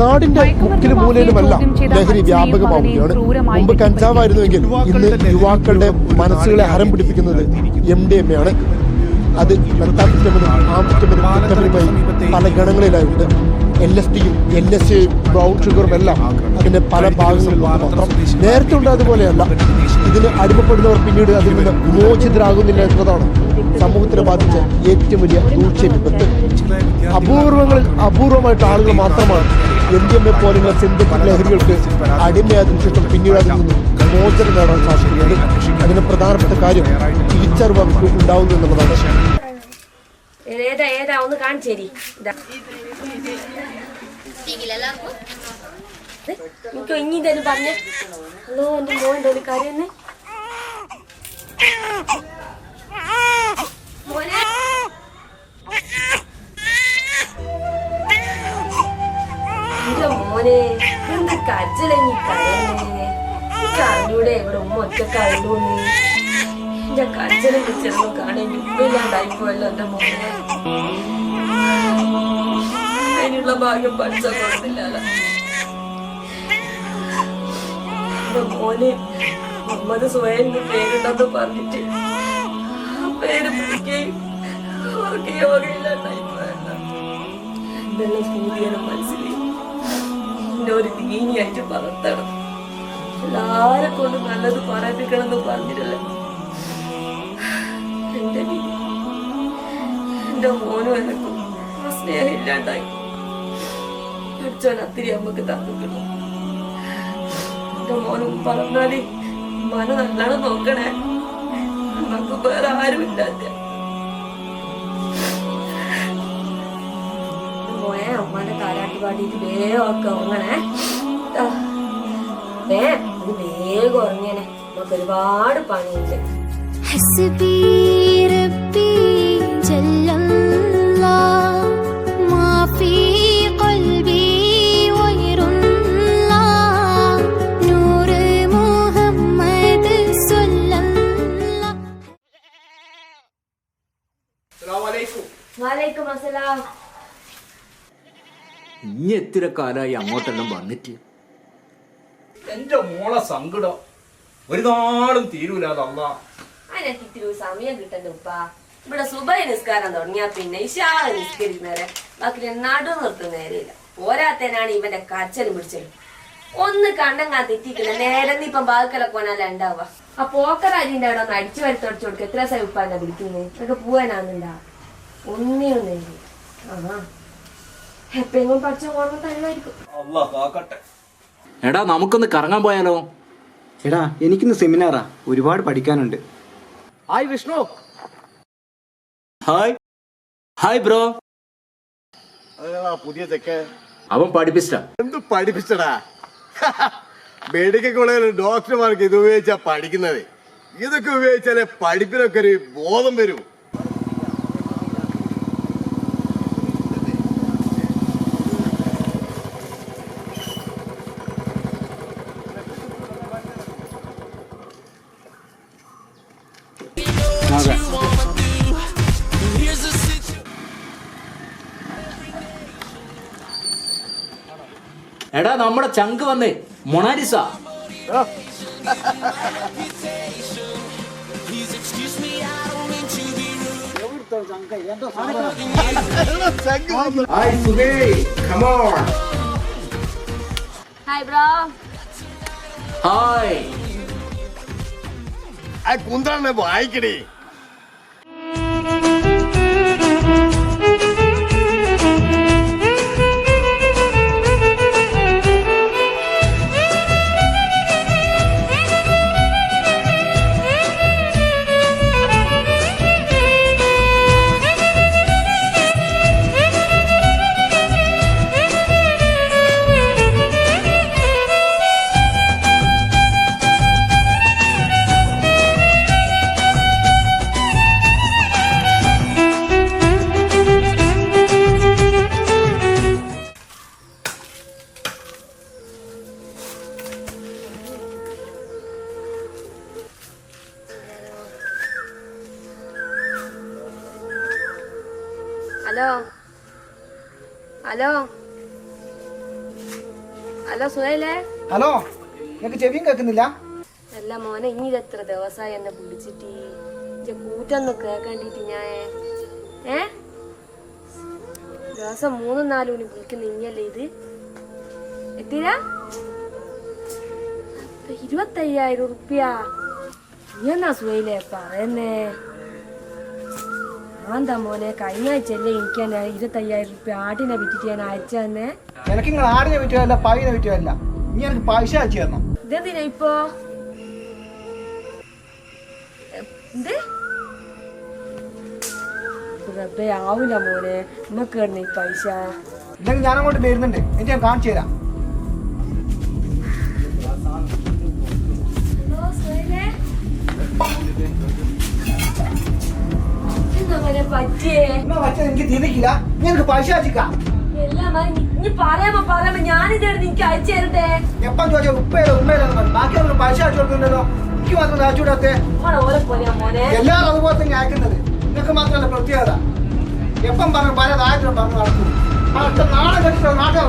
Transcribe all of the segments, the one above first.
നാടിന്റെ മുക്കിലും മൂലയിലുമെല്ലാം ലഹരി വ്യാപകമാവുകയാണ്. മുമ്പ് കഞ്ചാവായിരുന്നുവെങ്കിൽ ഇന്ന് യുവാക്കളുടെ മനസ്സുകളെ ഹരം പിടിപ്പിക്കുന്നത് എം ഡി എം ആണ്. അത് മെത്താഫിറ്റമിനും ആംഫിറ്റമിനും വിറ്റമിനുമായി പല ഗണങ്ങളിലായുണ്ട് എൽ എസ് ടിയും എൻ എസ് എയും ബ്രൗൺ ഷുഗറും എല്ലാം അതിന്റെ പല ഭാഗങ്ങളിലും മാത്രം നേരത്തെ ഉണ്ടായതുപോലെയല്ല ഇതിന് അടിമപ്പെടുന്നവർ പിന്നീട് അതിൽ നിന്ന് വിമോചിതരാകുന്നില്ല എന്നതാണ് സമൂഹത്തിനെ ബാധിച്ച ഏറ്റവും വലിയ ദൂഷ്യ വിപത്ത് അപൂർവങ്ങളിൽ അപൂർവമായിട്ട് ആളുകൾ മാത്രമാണ് എം ഡി എം എ പോലുള്ള സിന്തറ്റിക് ലഹരികൾക്ക് അടിമയായതിനു ശേഷം പിന്നീട് അതിൽ നിന്നും മോചനം നേടാൻ സാധിക്കുന്നത് അതിന് പ്രധാനപ്പെട്ട കാര്യം തിരിച്ചറിവ് അവർക്ക് ഉണ്ടാവുന്നു എന്നുള്ളതാണ്. ഏതാ ഏതാ ഒന്ന് കാണിച്ചേരി. ഇതാ. എനിക്ക് ഇനി ഇതെന്ന് പറഞ്ഞ. ഹലോ എന്റെ മോന്റെ ഒരു കാര്യം മോനെ. മോനെ എന്ത് കജ്ജലങ്ങി കരയുന്നേ അറിഞ്ഞൂടെ ഇവിടെ ഉമ്മ ഒറ്റയ്ക്ക് അറിയൂന്ന് എന്റെ കജ്ജലും കിച്ചലും കാണാൻ ഉമ്മില്ലാണ്ടായിപ്പോയല്ലോ എന്റെ മോനെ. അതിനുള്ള ഭാഗ്യം പഠിച്ച കൊടുത്തില്ലല്ലോ മോന് മുഹമ്മദ് സ്വയം പേരുണ്ടെന്ന് പറഞ്ഞിട്ട് പേര് പിടിക്കുകയും അവർക്ക് യോഗയില്ലാണ്ടായിപ്പോയല്ലോ എന്തെല്ലാം സൂര്യനും മനസ്സിലായി എന്നെ ഒരു ദീനിയായിട്ട് വളർത്തണം. എല്ലാരെ കൊണ്ട് നല്ലത് പറയിപ്പിക്കണമെന്ന് പറഞ്ഞിട്ടല്ലേ. എന്റെ എന്റെ മോനും എനക്കും സ്നേഹം ഇല്ലാണ്ടായി. പഠിച്ചോൻ അത്തിരി അമ്മയ്ക്ക് തന്നിക്കണം എന്റെ മോനും പറഞ്ഞാൽ മന നല്ലോണം നോക്കണേ. നമുക്ക് വേറെ ആരും ഇല്ലാത്ത പാടിയിട്ട് വേഗം ഒക്കെ ഉറങ്ങണേ വേ അത് വേഗം ഉറങ്ങിയനെ നമുക്ക് ഒരുപാട് പണിയുണ്ട് ഹസ്ബീ Waalaikumsalam. ഇനി എത്ര കാലമായി അങ്ങോട്ടെല്ലാം വന്നിട്ട്. എന്റെ മോളെ സങ്കടം. ഒരു നാളും തീരൂലാതെ അല്ല അതിനൊക്കെ ഇത്തിരി സമയം കിട്ടണ്ട ഉപ്പ. ഇവിടെ സുബൈ നിസ്കാരം തുടങ്ങിയാ പിന്നെ ഇഷാ നിസ്കരിക്കുന്നവരെ. ബാക്കി നടു നിർത്തുന്ന നേരെയില്ല പോരാത്തേനാണ് ഇവന്റെ കച്ചലും പിടിച്ചലും ഒന്ന് കണ്ണങ്ങാ തെറ്റിക്കുന്ന നേരെ ഇപ്പം ബാക്കലൊക്കെ പോനല്ല ഉണ്ടാവുക ആ പോക്കറാജിന്റെ അവിടെ ഒന്ന് അടിച്ചു വരുത്തടിച്ചു കൊടുക്കുക എത്ര ദിവസം ഉപ്പ എന്നെ വിളിക്കുന്നത് എന്നൊക്കെ പോവാനാന്നുണ്ടാ ഒന്നേ ഒന്നേ ആ എപ്പെങ്കിലും പഠിച്ച ഓർമ്മ തരുമായിരിക്കും. അല്ല കാക്കട്ടെ എടാ നമുക്കൊന്ന് കറങ്ങാൻ പോയാലോ? എടാ എനിക്കിന്ന് സെമിനാറാ. ഒരുപാട് പഠിക്കാനുണ്ട്. Hi Vishnu. Hi hi bro പുതിയ ചെക്ക് അവൻ പഠിപ്പിച്ചാ എന്ത് പഠിപ്പിച്ചടാ? മെഡിക്കൽ കോളേജിൽ ഡോക്ടർമാർക്ക് ഇത് ഉപയോഗിച്ചാ പഠിക്കുന്നത്. ഇതൊക്കെ ഉപയോഗിച്ചാലേ പഠിപ്പിനൊക്കെ ഒരു ബോധം വരും. എടാ നമ്മുടെ ചങ്ക് വന്നേ. മൊണാലിസ. ഹായ് ബ്രോ ഹായ് ആ കുന്ത്രാണ്ണെ ഹലോ? ഹലോ? അല്ല സുഹേലേ? ഹലോ നിങ്ങൾക്ക് ചെവിയും കേൾക്കുന്നില്ല? അല്ല മോനെ ഇനി എത്ര ദിവസമായി എന്നെ വിളിച്ചിട്ട് ഇജ്ജ് കൂറ്റൊന്ന് കേക്കണ്ടിട്ട് ഞാൻ ഏ? ദിവസം മൂന്നും നാലും മണി വിളിക്കുന്ന ഇങ്ങല്ലേ ഇത്? എത്തിരാ? ഇരുപത്തയ്യായിരം ഉറുപ്പ്യ. നീ എന്നാ സുഹൈലേ പറയുന്നേ? ആന്താ മോനെ കഴിഞ്ഞ ആഴ്ചയല്ലേ എനിക്ക് തന്നെ ഇരുപത്തയ്യായിരം റുപ്യ ആടിനെ വിറ്റിട്ട് ഞാൻ അയച്ച തന്നെ. എനിക്ക് നിങ്ങൾ ആടിനെ പറ്റുമല്ല പായിനെ പറ്റുമല്ല ഇനി എനിക്ക് പൈസ അയച്ചു തരണം ഇതെന്തിനാ ഇപ്പോ? എന്ത്? റബ്ബേ ആവൂല മോനെ നമുക്ക് ഈ പൈസ. ഇല്ലെങ്കിൽ ഞാൻ അങ്ങോട്ട് വരുന്നുണ്ട് എനിക്ക് ഞാൻ കാണിച്ചു തരാം. പറയാമോ പറയാമോ ഞാനിതാണ് നിനക്ക് അയച്ചു തരട്ടെ. എപ്പം ചോദിച്ചാൽ ഉമ്മയില്ലെന്ന് പറഞ്ഞു. ബാക്കി നമ്മൾ പൈസ അയച്ചു കൊടുക്കുന്നുണ്ടല്ലോ എനിക്ക് മാത്രം പോലെയാ മോനെ. എല്ലാവരും അതുപോലെ തന്നെ അയക്കുന്നത്. നിങ്ങൾക്ക് മാത്രമല്ല പ്രത്യേകത. എപ്പം പറഞ്ഞു പല ദാരിദ്ര്യം പറഞ്ഞു നടക്കും. നാളെ കെട്ടിട്ടോ നാട്ടുകാർ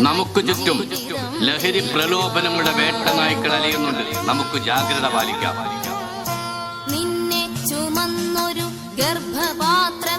നമുക്ക് ചുറ്റും ലഹരി പ്രലോഭനങ്ങളുടെ വേട്ട നായ്ക്കൾ അലയുന്നുണ്ട്. നമുക്ക് ജാഗ്രത പാലിക്കാം. നിന്നെ ചുമന്നൊരു ശാപമോ